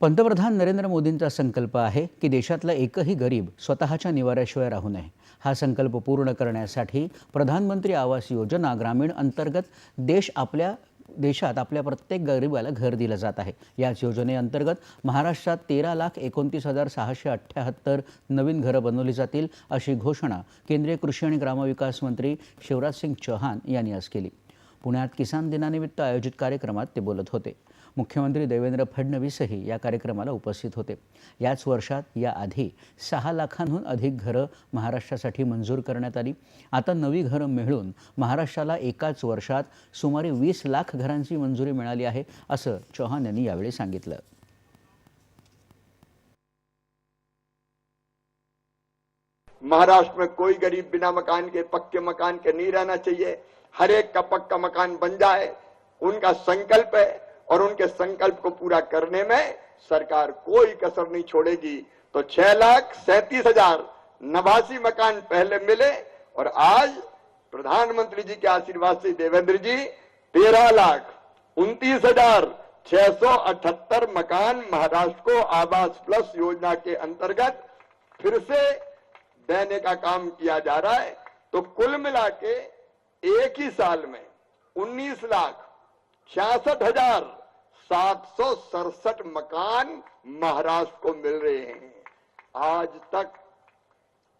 पंतप्रधान नरेंद्र मोदींचा संकल्प आहे की देशातला एकही गरीब स्वतःच्या निवाऱ्याशिवाय राहू नये. हा संकल्प पूर्ण करण्यासाठी प्रधानमंत्री आवास योजना ग्रामीण अंतर्गत देश आपल्या देशात आपल्या प्रत्येक गरिबाला घर दिलं जात आहे. याच योजनेअंतर्गत महाराष्ट्रात तेरा लाख एकोणतीस हजार सहाशे अठ्ठ्याहत्तर नवीन घरं बनवली जातील अशी घोषणा केंद्रीय कृषी आणि ग्रामविकास मंत्री शिवराज सिंग चौहान यांनी आज केली. पुण्यात किसान दिनानिमित्त आयोजित कार्यक्रमात ते बोलत होते. मुख्यमंत्री देवेंद्र फडणवीसही या कार्यक्रमाला उपस्थित होते. याच वर्षात याआधी सहा लाखांहून अधिक घरं महाराष्ट्रासाठी मंजूर करण्यात आली. आता नवी घरं मिळून महाराष्ट्राला एकाच वर्षात सुमारे वीस लाख घरांची मंजुरी मिळाली आहे असं चौहान यांनी यावेळी सांगितलं. महाराष्ट्र में कोई गरीब बिना मकान के पक्के मकान के नहीं रहना चाहिए। हर एक का पक्का मकान बन जाए, उनका संकल्प है और उनके संकल्प को पूरा करने में सरकार कोई कसर नहीं छोड़ेगी। तो छह लाख सैतीस हज़ार नवासी मकान पहले मिले और आज प्रधानमंत्री जी के आशीर्वाद से देवेंद्र जी तेरह लाख उनतीस हज़ार छह सौ अठहत्तर मकान महाराष्ट्र को आवास प्लस योजना के अंतर्गत फिर से देने का काम किया जा रहा है। तो कुल मिला के एक ही साल में 19 लाख छियासठ हज़ार सात सौ सड़सठ मकान महाराष्ट्र को मिल रहे हैं। आज तक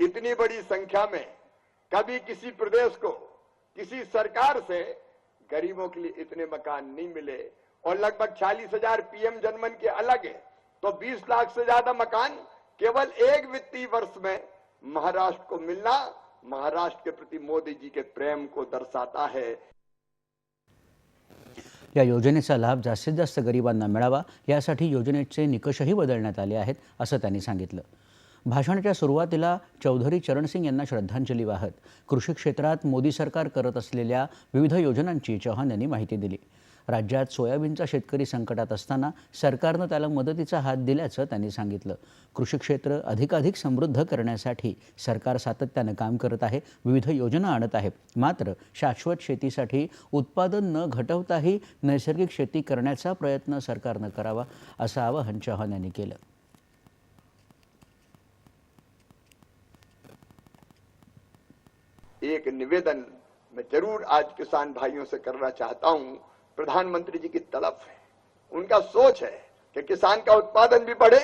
इतनी बड़ी संख्या में कभी किसी प्रदेश को, किसी सरकार से गरीबों के लिए इतने मकान नहीं मिले और लगभग चालीस हज़ार पीएम जनमन के अलग है तो 20 लाख से ज़्यादा मकान केवल एक वित्तीय वर्ष में महाराष्ट्र को मिलना महाराष्ट्र के प्रति मोदी जी के प्रेम को दर्शाता है। या योजनेचा लाभ जास्तीत जास्त गरिबांना मिळावा यासाठी योजनेचे निकषही बदलण्यात आले आहेत असं त्यांनी सांगितलं. भाषणाच्या सुरुवातीला चौधरी चरणसिंग यांना श्रद्धांजली वाहत कृषी क्षेत्रात मोदी सरकार करत असलेल्या विविध योजनांची चौहान यांनी माहिती दिली. राज्यात सोयाबीनचा शेतकरी संकटात असताना सरकारनं त्याला मदतीचा हात दिल्याचं त्यांनी सांगितलं. कृषी क्षेत्र अधिकाधिक समृद्ध करण्यासाठी सरकार सातत्यानं काम करत आहे विविध योजना आणत आहे. मात्र शाश्वत शेतीसाठी उत्पादन न घटवताही नैसर्गिक शेती करण्याचा प्रयत्न सरकारनं करावा असं आवाहन चौहान यांनी केलं. एक निवेदन मैं जरूर आज किसान भाइयों से करना चाहता हूं। प्रधानमंत्री जी की तलब है। उनका सोच है कि किसान का उत्पादन भी बढ़े,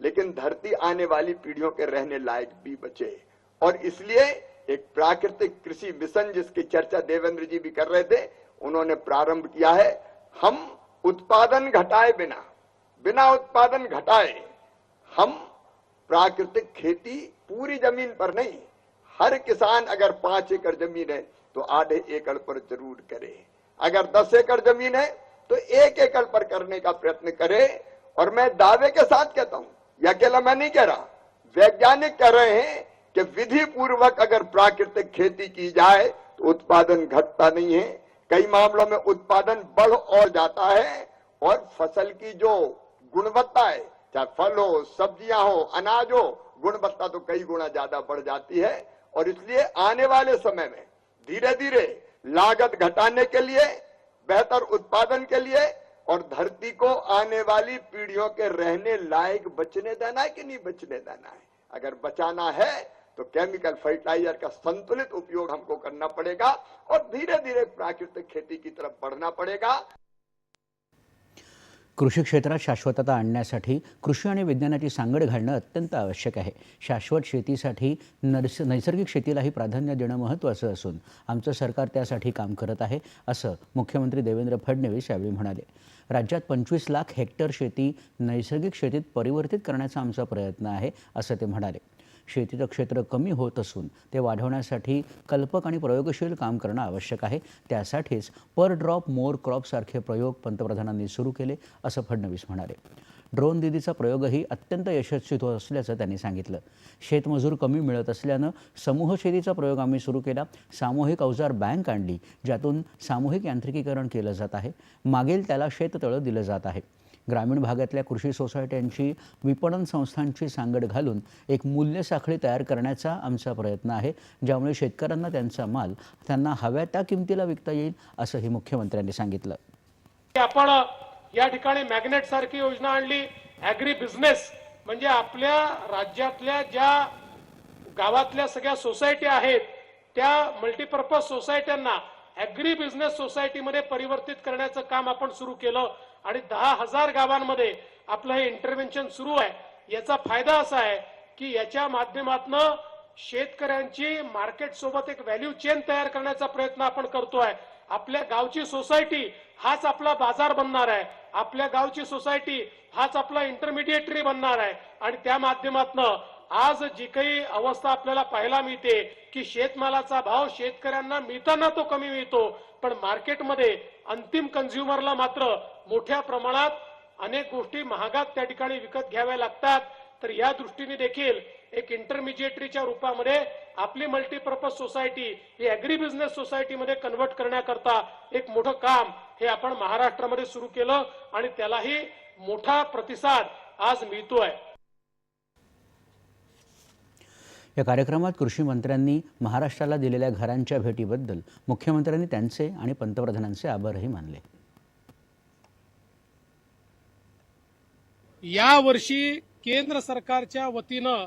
लेकिन धरती आने वाली पीढ़ियों के रहने लायक भी बचे। और इसलिए एक प्राकृतिक कृषि मिशन जिसकी चर्चा देवेंद्र जी भी कर रहे थे, उन्होंने प्रारंभ किया है, हम उत्पादन घटाए बिना बिना उत्पादन घटाए, हम प्राकृतिक खेती पूरी ज़मीन पर नहीं, हर किसान अगर पाँच एकड़ ज़मीन है तो आधे एकड़ पर ज़रूर करे। अगर दस एकड़ ज़मीन है तो एक एकड़ पर करने का प्रयत्न करे। और मैं दावे के साथ कहता हूँ यह अकेला मैं नहीं कह रहा। वैज्ञानिक कह रहे हैं कि विधि पूर्वक अगर प्राकृतिक खेती की जाए तो उत्पादन घटता नहीं है। कई मामलों में उत्पादन बढ़ और जाता है, और फ़सल की जो गुणवत्ता है, चाहे फल हो, सब्ज़ियाँ हो, अनाज हो, गुणवत्ता तो कई गुना ज़्यादा बढ़ जाती है। और इसलिए आने वाले समय में धीरे धीरे लागत घटाने के लिए, बेहतर उत्पादन के लिए और धरती को आने वाली पीढ़ियों के रहने लायक बचने देना है कि नहीं बचने देना है? अगर बचाना है तो केमिकल फर्टिलाइज़र का संतुलित उपयोग हमको करना पड़ेगा और धीरे धीरे प्राकृतिक खेती की तरफ़ बढ़ना पड़ेगा। कृषी क्षेत्रात शाश्वतता आणण्यासाठी कृषी आणि विज्ञानाची सांगड घालणं अत्यंत आवश्यक आहे. शाश्वत शेतीसाठी नर्स नैसर्गिक शेतीलाही प्राधान्य देणं महत्त्वाचं असून आमचं सरकार त्यासाठी काम करत आहे असं मुख्यमंत्री देवेंद्र फडणवीस यावेळी म्हणाले. राज्यात पंचवीस लाख हेक्टर शेती नैसर्गिक शेतीत परिवर्तित करण्याचा आमचा प्रयत्न आहे असं ते म्हणाले. शेतीचं क्षेत्र कमी होत असून ते वाढवण्यासाठी कल्पक आणि प्रयोगशील काम करणं आवश्यक आहे. त्यासाठीच पर ड्रॉप मोर क्रॉपसारखे प्रयोग पंतप्रधानांनी सुरू केले असं फडणवीस म्हणाले. ड्रोन दिदीचा प्रयोगही अत्यंत यशस्वी होत असल्याचं त्यांनी सांगितलं. शेतमजूर कमी मिळत असल्यानं समूह शेतीचा प्रयोग आम्ही सुरू केला. सामूहिक अवजार बँक आणली ज्यातून सामूहिक यांत्रिकीकरण केलं जात आहे. मागेल त्याला शेततळं दिलं जात आहे. ग्रामीण भागातल्या कृषी सोसायट्यांची विपणन संस्थांची सांगड घालून एक मूल्य साखळी तयार करण्याचा आमचा प्रयत्न आहे ज्यामुळे शेतकऱ्यांना त्यांचा माल त्यांना हव्या त्या किमतीला विकता येईल असंही मुख्यमंत्र्यांनी सांगितलं. आपण या ठिकाणी मॅग्नेट सारखी योजना आणली. ॲग्री बिझनेस म्हणजे आपल्या राज्यातल्या ज्या गावातल्या सगळ्या सोसायटी आहेत त्या मल्टीपर्पज सोसायट्यांना ॲग्री बिझनेस सोसायटीमध्ये परिवर्तित करण्याचं काम आपण सुरू केलं आणि दहा हजार गावांमध्ये आपलं हे इंटरव्हेन्शन सुरू आहे. याचा फायदा असा आहे की याच्या माध्यमातनं शेतकऱ्यांची मार्केट सोबत एक व्हॅल्यू चेन तयार करण्याचा प्रयत्न आपण करतोय. आपल्या गावची सोसायटी हाच आपला बाजार बनणार आहे. आपल्या गावची सोसायटी हाच आपला इंटरमिडिएटरी बनणार आहे. आणि त्या माध्यमातनं आज जी काही अवस्था आपल्याला पाहायला मिळते की शेतमालाचा भाव शेतकऱ्यांना मिळताना तो कमी मिळतो पण मार्केटमध्ये अंतिम कन्झ्युमरला मात्र मोठ्या प्रमाणात अनेक गोष्टी महागात त्या ठिकाणी विकत घ्याव्या लागतात. तर या दृष्टीने देखील एक इंटरमिजिएटरीच्या रूपामध्ये आपली मल्टीपर्पज सोसायटी ही अॅग्री बिझनेस सोसायटीमध्ये कन्व्हर्ट करण्याकरता एक मोठं काम हे आपण महाराष्ट्रामध्ये सुरू केलं आणि त्यालाही मोठा प्रतिसाद आज मिळतोय. या कार्यक्रमात कृषी मंत्र्यांनी महाराष्ट्राला दिलेल्या घरांच्या भेटीबद्दल मुख्यमंत्र्यांनी त्यांचे आणि पंतप्रधानांचे आभारही मानले. या वर्षी केंद्र सरकारच्या वतीनं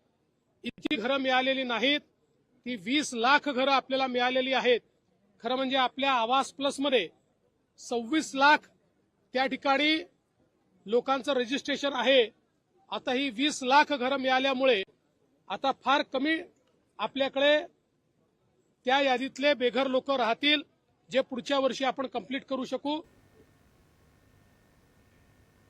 इतकी घरं मिळालेली नाहीत. ती वीस लाख घरं आपल्याला मिळालेली आहेत. खरं म्हणजे आपल्या आवास प्लसमध्ये सव्वीस लाख त्या ठिकाणी लोकांचं रजिस्ट्रेशन आहे. आता ही वीस लाख घरं मिळाल्यामुळे आता फार कमी आपल्याकडे त्या यादीतले बेघर लोक राहतील जे पुढच्या वर्षी आपण कंप्लीट करू शकू.